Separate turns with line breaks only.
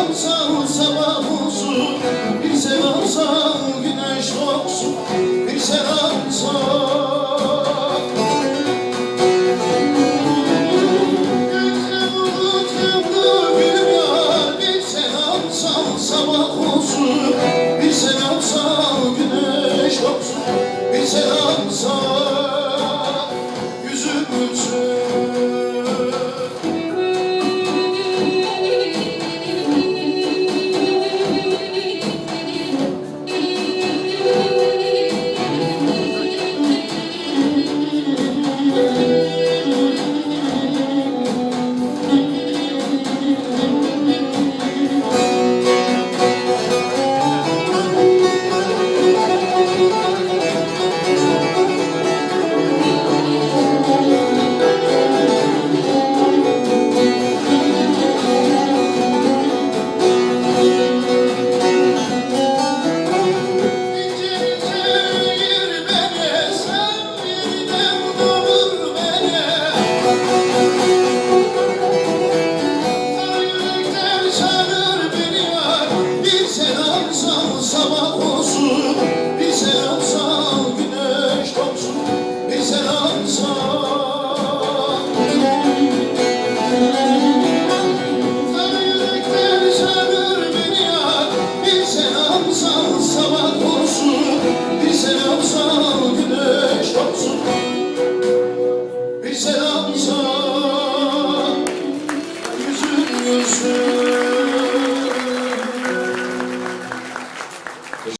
sevamsan sabah olsun Bir sen güneş olsun Bir sen alsan sabah olsun Bir selam güneş olsun Bir selam sağ yüzüm gülsün. Jesus.